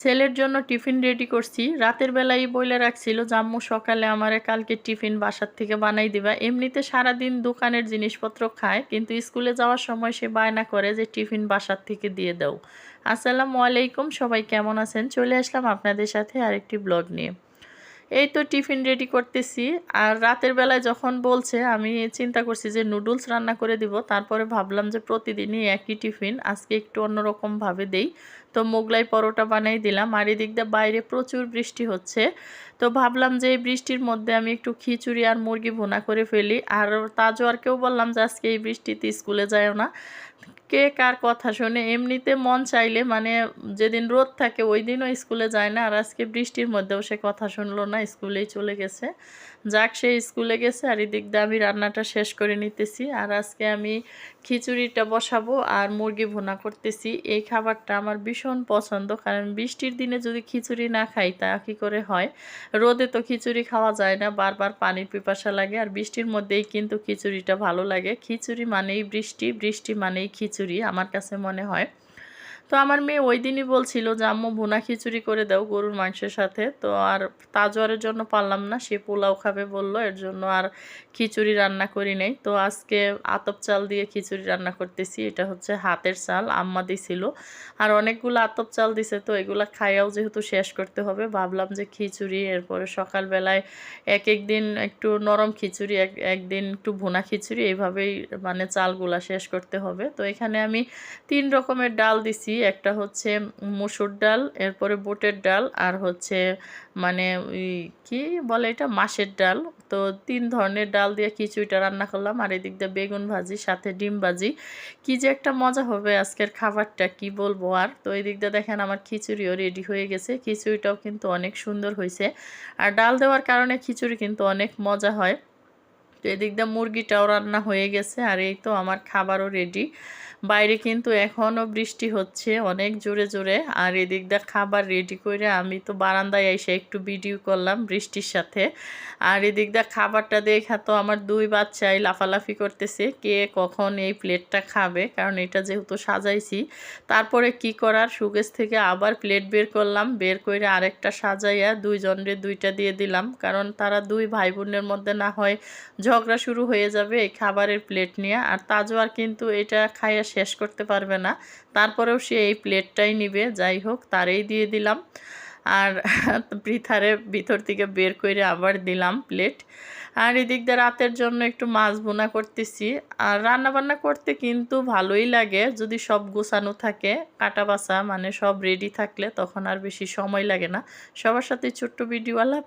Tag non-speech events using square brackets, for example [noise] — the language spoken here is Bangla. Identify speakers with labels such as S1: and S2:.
S1: ছেলের জন্য টিফিন রেডি করছি। রাতের বেলায় বলে রাখছিল, জাম্মু, সকালে আমারে কালকে টিফিন বাসার থেকে বানাই দিবা। এমনিতে সারাদিন দোকানের জিনিসপত্র খায়, কিন্তু স্কুলে যাওয়ার সময় সে বায়না করে যে, টিফিন বাসার থেকে দিয়ে দাও। আসসালামু আলাইকুম, সবাই কেমন আছেন? চলে আসলাম আপনাদের সাথে আরেকটি ব্লগ নিয়ে। এই তো টিফিন রেডি করতেছি, আর রাতের বেলায় যখন বলছে, আমি চিন্তা করছি যে, নুডলস রান্না করে দিব। তারপরে ভাবলাম যে, প্রতিদিনই একই টিফিন, আজকে একটু অন্যরকমভাবে দেই। তো মোগলাই পরোটা বানাই দিলাম আর এদিক দিয়ে বাইরে প্রচুর বৃষ্টি হচ্ছে। তো ভাবলাম যে এই বৃষ্টির মধ্যে আমি একটু খিচুড়ি আর মুরগি ভুনা করে ফেলি। আর কেউ বললাম যে আজকে এই বৃষ্টিতে স্কুলে যায় না। কে কার কথা শোনে, এমনিতে মন চাইলে মানে যেদিন রোদ থাকে ওই দিনও স্কুলে যায় না। আর আজকে বৃষ্টির মধ্যেও সে কথা শুনলো না, স্কুলেই চলে গেছে। যাক, সে স্কুলে গেছে আর এদিক দিয়ে আমি রান্নাটা শেষ করে নিতেছি। আর আজকে আমি খিচুড়িটা বসাবো আর মুরগি ভুনা করতেছি। এই খাবারটা আমার ভীষণ পছন্দ। কারণ বৃষ্টির দিনে যদি খিচুড়ি না খাই, তা কী করে হয়? রোদে তো খিচুড়ি খাওয়া যায় না, বারবার পানির পিপাসা লাগে। আর বৃষ্টির মধ্যেই কিন্তু খিচুড়িটা ভালো লাগে। খিচুড়ি মানেই বৃষ্টি বৃষ্টি মানেই খিচুড়ি, আমার কাছে মনে হয়। তো আমার মেয়ে ওই দিনই বলছিল যে, আম্মু, ভুনা খিচুড়ি করে দাও গরুর মাংসের সাথে। তো আর তাজোয়ারের জন্য পারলাম না, সে পোলাও খাবে বলল, এর জন্য আর খিচুড়ি রান্না করি নাই। তো আজকে আতপ চাল দিয়ে খিচুড়ি রান্না করতেছি, এটা হচ্ছে হাতের চাল, আম্মা দিছিল। আর অনেকগুলো আতপ চাল দিছে, তো এগুলো খাইয়াও যেহেতু শেষ করতে হবে, ভাবলাম যে খিচুড়ি, এরপরে সকালবেলায় এক এক দিন একটু নরম খিচুড়ি, এক, একদিন একটু ভুনা খিচুড়ি, এইভাবেই মানে চালগুলা শেষ করতে হবে। তো এখানে আমি তিন রকমের ডাল দিছি একটা হচ্ছে মুসুর ডাল, এরপরে বুটের ডাল আর হচ্ছে মানে কি বলে এটা? মাসের ডাল। তো তিন ধরনের ডাল দিয়ে খিচুড়িটা রান্না করলাম। আর এদিক দিয়ে বেগুন ভাজি, সাথে ডিম ভাজি। কি যে একটা মজা হবে আজকের খাবারটা, কি বলব আর? তো এই দিক দিয়ে দেখেন আমার খিচুড়িও রেডি হয়ে গেছে। খিচুড়িটাও কিন্তু অনেক সুন্দর হয়েছে। আর ডাল দেওয়ার কারণে খিচুড়ি কিন্তু অনেক মজা হয়। তো এদিক দিয়ে মুরগিটাও রান্না হয়ে গেছে। আর এই তো আমার খাবারও রেডি বাইরে কিন্তু এখনও বৃষ্টি হচ্ছে, অনেক জোরে জোরে। আর এদিক খাবার রেডি করে আমি তো বারান্দায় এসে একটু ভিডিও করলাম বৃষ্টির সাথে। আর এদিক খাবারটা দেখা তো আমার দুই বাচ্চাই লাফালাফি করতেছে, কে কখন এই প্লেটটা খাবে? কারণ এটা যেহেতু সাজাইছি, তারপরে কি করার? সুগেজ থেকে আবার প্লেট বের করলাম, বের করে আরেকটা সাজাইয়া দুইজনরে দুইটা দিয়ে দিলাম। কারণ তারা দুই ভাই বোনের মধ্যে না হয় ঝগড়া শুরু হয়ে যাবে এই খাবারের প্লেট নিয়ে। আর তাজওয়ার কিন্তু এটা খাইয়া শেষ করতে পারবে না। তারপরেও সে এই প্লেটটাই নিবে। যাই হোক, তারেই দিয়ে দিলাম। আর [laughs] পৃথারে ভিতর থেকে বের করে আবার দিলাম প্লেট। আর এদিক দিয়ে রাতের জন্য একটু মাছ বোনা করতেছি। আর রান্না বান্না করতে কিন্তু ভালোই লাগে। যদি সব গোছানো থাকে, কাটা বাসা মানে সব রেডি থাকলে তখন আর বেশি সময় লাগে না। সবার সাথে ছোট্ট ভিডিওওয়ালা